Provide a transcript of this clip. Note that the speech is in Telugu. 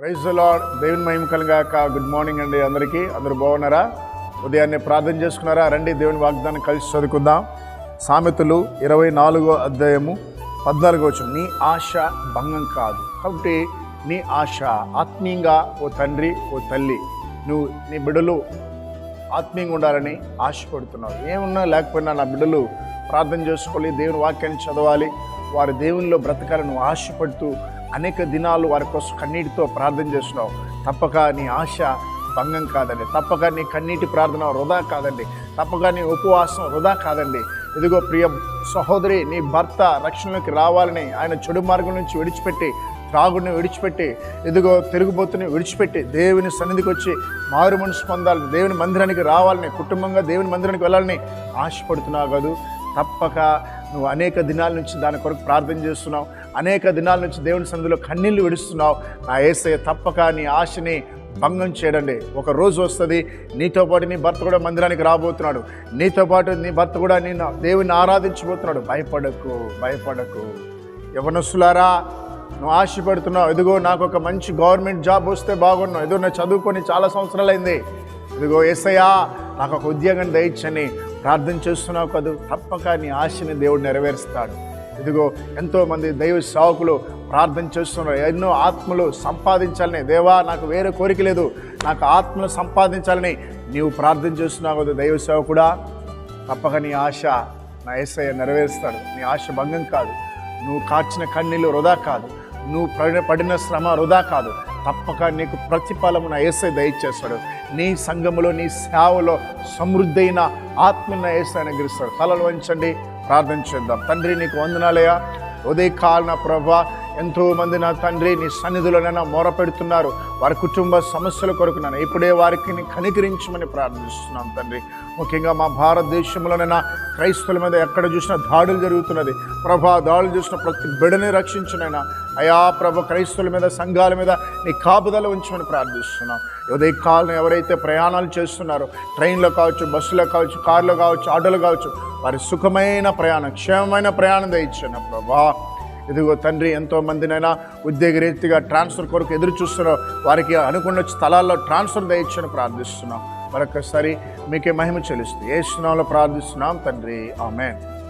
ప్రైజ్ లాడ్ దేవుని మహిమ కలిగాక. గుడ్ మార్నింగ్ అండి అందరికీ. అందరూ బాగున్నారా? ఉదయాన్నే ప్రార్థన చేసుకున్నారా? రండి దేవుని వాగ్దానం కలిసి చదువుకుందాం. సామెతలు ఇరవై నాలుగో అధ్యాయము పద్నాలుగో వచ్చిన నీ ఆశ భంగం కాదు. కాబట్టి నీ ఆశ ఆత్మీయంగా ఓ తండ్రి ఓ తల్లి నువ్వు నీ బిడ్డలు ఆత్మీయంగా ఉండాలని ఆశపడుతున్నావు. ఏమున్నా లేకపోయినా నా బిడ్డలు ప్రార్థన చేసుకోవాలి దేవుని వాక్యాన్ని చదవాలి వారి దేవునిలో బ్రతకాలని నువ్వు ఆశపడుతూ అనేక దినాలు వారి కోసం కన్నీటితో ప్రార్థన చేస్తున్నావు. తప్పక నీ ఆశ భంగం కాదండి. తప్పక నీ కన్నీటి ప్రార్థన వృధా కాదండి. తప్పక నీ ఉపవాసం వృధా కాదండి. ఇదిగో ప్రియ సహోదరి నీ భర్త రక్షణలోకి రావాలని ఆయన చెడు మార్గం నుంచి విడిచిపెట్టి త్రాగుడిని విడిచిపెట్టి ఇదిగో తిరుగుబోతుని విడిచిపెట్టి దేవుని సన్నిధికి వచ్చి మారు మనసు పొందాలని దేవుని మందిరానికి రావాలని కుటుంబంగా దేవుని మందిరానికి వెళ్ళాలని ఆశపడుతున్నావు కాదు. తప్పక నువ్వు అనేక దినాల నుంచి దాని కొరకు ప్రార్థన చేస్తున్నావు. అనేక దినాల నుంచి దేవుని సన్నిధిలో కన్నీళ్ళు విడుస్తున్నావు. నా ఏసయ్య తప్పక నీ ఆశని భంగం చేయడండి. ఒక రోజు వస్తుంది నీతో పాటు నీ భర్త కూడా మందిరానికి రాబోతున్నాడు. నీతో పాటు నీ భర్త కూడా నేను దేవుని ఆరాధించబోతున్నాడు. భయపడకు భయపడకు. యవనస్తులారా నువ్వు ఆశపడుతున్నావు ఇదిగో నాకు ఒక మంచి గవర్నమెంట్ జాబ్ వస్తే బాగున్నావు. ఇదిగో నేను చదువుకొని చాలా సంవత్సరాలైంది ఇదిగో ఎస్ఐయా నాకు ఒక ఉద్యోగం దయచ్చని ప్రార్థన చేస్తున్నావు కదూ తప్పక నీ ఆశని దేవుడు నెరవేరుస్తాడు. ఇదిగో ఎంతోమంది దైవ సేవకులు ప్రార్థన చేస్తున్నారు. ఎన్నో ఆత్మలు సంపాదించాలని. దేవా నాకు వేరే కోరిక లేదు. నాకు ఆత్మలు సంపాదించాలని నీవు ప్రార్థన చేస్తున్నావు కదా దైవ సేవకుడా. తప్పక నీ ఆశ నా ఏసయ్య నెరవేరుస్తాడు. నీ ఆశ భంగం కాదు. నువ్వు కాచిన కన్నీళ్ళు వృధా కాదు. నువ్వు పడిన పడిన శ్రమ వృధా కాదు. తప్పక నీకు ప్రతిఫలము నా ఏసై దయచేస్తాడు. నీ సంఘములో నీ సేవలో సమృద్ధైన ఆత్మన ఏసై అనుగ్రహిస్తాడు. తలలు వంచండి. ప్రార్థన చేద్దాం. తండ్రి నీకు వందనాలయ్యా. ఉదయకాలన ప్రభా ఎంతో మంది నా తండ్రి నీ సన్నిధిలోనైనా మొరపెడుతున్నారు వారి కుటుంబ సమస్యల కొరకు నన్ను ఇప్పుడే వారికి కనికరించమని ప్రార్థిస్తున్నాం తండ్రి. ముఖ్యంగా మా భారతదేశంలోనైనా క్రైస్తవుల మీద ఎక్కడ చూసినా దాడులు జరుగుతున్నది. ప్రభా దాడులు చూసిన ప్రతి బిడని రక్షించునైనా. అయా ప్రభ క్రైస్తవుల మీద సంఘాల మీద నీ కాపుదల ఉంచమని ప్రార్థిస్తున్నాం. ఉదయ కాలం ఎవరైతే ప్రయాణాలు చేస్తున్నారో ట్రైన్లో కావచ్చు బస్సులో కావచ్చు కారులో కావచ్చు ఆటోలో కావచ్చు వారి సుఖమైన ప్రయాణం క్షేమమైన ప్రయాణం దయచ్చాను ప్రభా. ఇదిగో తండ్రి ఎంతో మందినైనా ఉద్యోగ రీతిగా ట్రాన్స్ఫర్ కొరకు ఎదురు చూస్తున్నారో వారికి అనుకున్న స్థలాల్లో ట్రాన్స్ఫర్ దయచ్చని ప్రార్థిస్తున్నాం. మరొకసారి మీకే మహిమ చెల్లిస్తుంది ఏ స్నాలో ప్రార్థిస్తున్నాం తండ్రి. ఆమెన్.